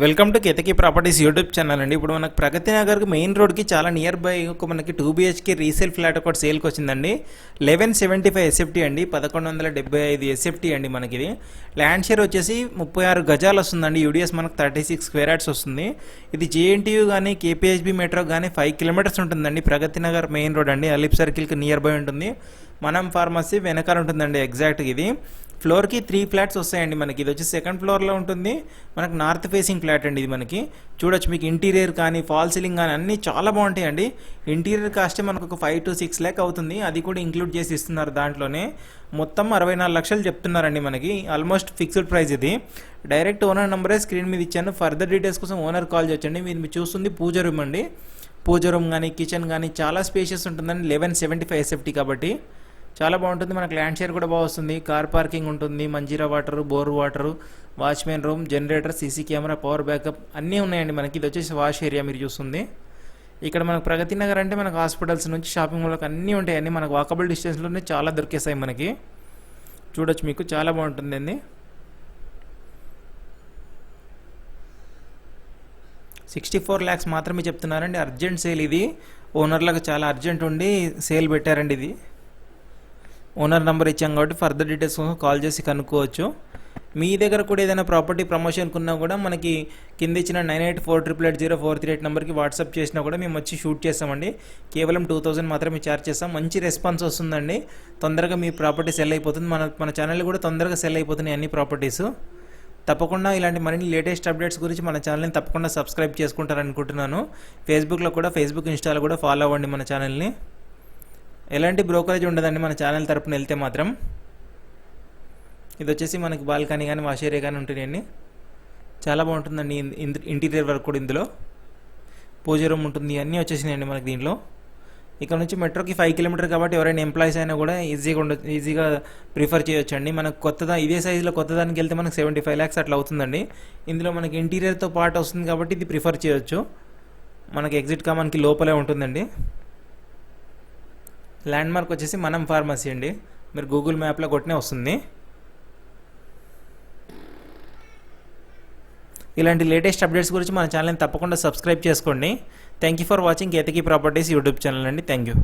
Welcome to Kitaki properties YouTube channel అండి. ఇప్పుడు మనకు ప్రగతి నగర్కి మెయిన్ రోడ్కి చాలా నియర్ బై ఒక మనకి టూ బీహెచ్కే రీసేల్ ఫ్లాట్ ఒకటి సేల్కి వచ్చిందండి. లెవెన్ సెవెంటీ ఫైవ్ ఎస్ఎఫ్టీ అండి. పదకొండు వందల డెబ్బై ఐదు ఎస్ఎఫ్టీ అండి మనకి ఇది. ల్యాండ్ షేర్ వచ్చేసి ముప్పై ఆరు గజాలు వస్తుందండి. యూడిఎస్ మనకు థర్టీ సిక్స్ స్క్వేర్ యార్డ్స్ వస్తుంది. ఇది జేఎన్టీయూ కానీ కేపీహెచ్బి మెట్రో కానీ ఫైవ్ కిలోమీటర్స్ ఉంటుందండి. ప్రగతి నగర్ మెయిన్ రోడ్ అండి. అలిప్ సర్కిల్కి నియర్ బై ఉంటుంది. మనం ఫార్మసీ వెనకాల ఉంటుందండి ఎగ్జాక్ట్గా ఇది. ఫ్లోర్కి త్రీ ఫ్లాట్స్ వస్తాయండి మనకి. ఇది వచ్చి సెకండ్ ఫ్లోర్లో ఉంటుంది. మనకు నార్త్ ఫేసింగ్ ఫ్లాట్ అండి ఇది మనకి. చూడొచ్చు మీకు ఇంటీరియర్ కానీ ఫాల్ సీలింగ్ కానీ అన్నీ చాలా బాగుంటాయండి. ఇంటీరియర్ కాస్టే మనకు ఒక ఫైవ్ టు సిక్స్ ల్యాక్ అవుతుంది. అది కూడా ఇంక్లూడ్ చేసి ఇస్తున్నారు దాంట్లోనే. మొత్తం అరవై నాలుగు లక్షలు చెప్తున్నారండి మనకి. ఆల్మోస్ట్ ఫిక్స్డ్ ప్రైస్ ఇది. డైరెక్ట్ ఓనర్ నెంబరే స్క్రీన్ మీద ఇచ్చాను. ఫర్దర్ డీటెయిల్స్ కోసం ఓనర్ కాల్ చేయొచ్చండి మీరు మీరు చూస్తుంది పూజ రూమ్ అండి. పూజ రూమ్ కానీ కిచెన్ కానీ చాలా స్పేషియస్ ఉంటుందండి. లెవెన్ సెవెంటీ ఫైవ్ ఎస్ఎఫ్టీ కాబట్టి. చాలా బాగుంటుంది. మనకు ల్యాండ్ షేర్ కూడా బాగా వస్తుంది. కార్ పార్కింగ్ ఉంటుంది. Manjeera water bore water watchman room generator CC camera power backup అన్నీ ఉన్నాయండి మనకి. ఇది వచ్చేసి వాష్ ఏరియా మీరు చూస్తుంది. ఇక్కడ మనకు ప్రగతి నగర్ అంటే మనకు హాస్పిటల్స్ నుంచి షాపింగ్ మాల్కి అన్నీ ఉంటాయండి మనకు వాకబుల్ డిస్టెన్స్లోనే చాలా దొరికేస్తాయి మనకి. చూడొచ్చు మీకు. చాలా బాగుంటుంది అండి. సిక్స్టీ ఫోర్ ల్యాక్స్ మాత్రమే చెప్తున్నారండి. అర్జెంట్ సేల్ ఇది. ఓనర్లకు చాలా అర్జెంట్ ఉండి సేల్ పెట్టారండి ఇది. ఓనర్ నెంబర్ ఇచ్చాం కాబట్టి ఫర్దర్ డీటెయిల్స్ కోసం కాల్ చేసి కనుక్కోవచ్చు. మీ దగ్గర కూడా ఏదైనా ప్రాపర్టీ ప్రమోషన్ కున్నా కూడా మనకి కింద ఇచ్చిన nine eight four triple eight zero four three eight నెంబర్కి వాట్సాప్ చేసినా కూడా మేము వచ్చి షూట్ చేస్తామండి. కేవలం టూ థౌసండ్ మాత్రమే ఛార్జ్ చేస్తాం. మంచి రెస్పాన్స్ వస్తుందండి. తొందరగా మీ ప్రాపర్టీ సెల్ అయిపోతుంది. మన మన ఛానల్ కూడా తొందరగా సెల్ అయిపోతున్నాయి అన్ని ప్రాపర్టీస్. తప్పకుండా ఇలాంటి మరిన్ని లేటెస్ట్ అప్డేట్స్ గురించి మన ఛానల్ని తప్పకుండా సబ్స్క్రైబ్ చేసుకుంటారనుకుంటున్నాను. ఫేస్బుక్లో కూడా ఫేస్బుక్ ఇన్స్టాలో కూడా ఫాలో అవ్వండి మన ఛానల్ని. ఎలాంటి బ్రోకరేజ్ ఉండదండి మన ఛానల్ తరపున వెళ్తే మాత్రం. ఇది వచ్చేసి మనకి బాల్కనీ కానీ వాష్ ఏరియా కానీ ఉంటున్నాయండి చాలా బాగుంటుందండి ఇంటీరియర్ వర్క్ కూడా ఇందులో. పూజ రూమ్ ఉంటుంది అన్నీ వచ్చేసినాయండి మనకి దీంట్లో. ఇక్కడ నుంచి మెట్రోకి ఫైవ్ కిలోమీటర్ కాబట్టి ఎవరైనా ఎంప్లాయీస్ అయినా కూడా ఈజీగా ఉండ ఈజీగా ప్రిఫర్ చేయొచ్చండి. మనకు కొత్తదా ఇదే సైజులో కొత్త దానికి వెళ్తే మనకు సెవెంటీ ఫైవ్ ల్యాక్స్ అట్లా అవుతుందండి. ఇందులో మనకి ఇంటీరియర్తో పాటు వస్తుంది కాబట్టి ఇది ప్రిఫర్ చేయొచ్చు. మనకి ఎగ్జిట్ కా మనకి లోపలే ఉంటుందండి. ల్యాండ్ మార్క్ వచ్చేసి మనం ఫార్మసీ అండి. మీరు గూగుల్ మ్యాప్లో కొట్టినే వస్తుంది. ఇలాంటి లేటెస్ట్ అప్డేట్స్ గురించి మన ఛానల్ని తప్పకుండా సబ్స్క్రైబ్ చేసుకోండి. Thank you for watching Ketaki properties YouTube channel అండి. Thank you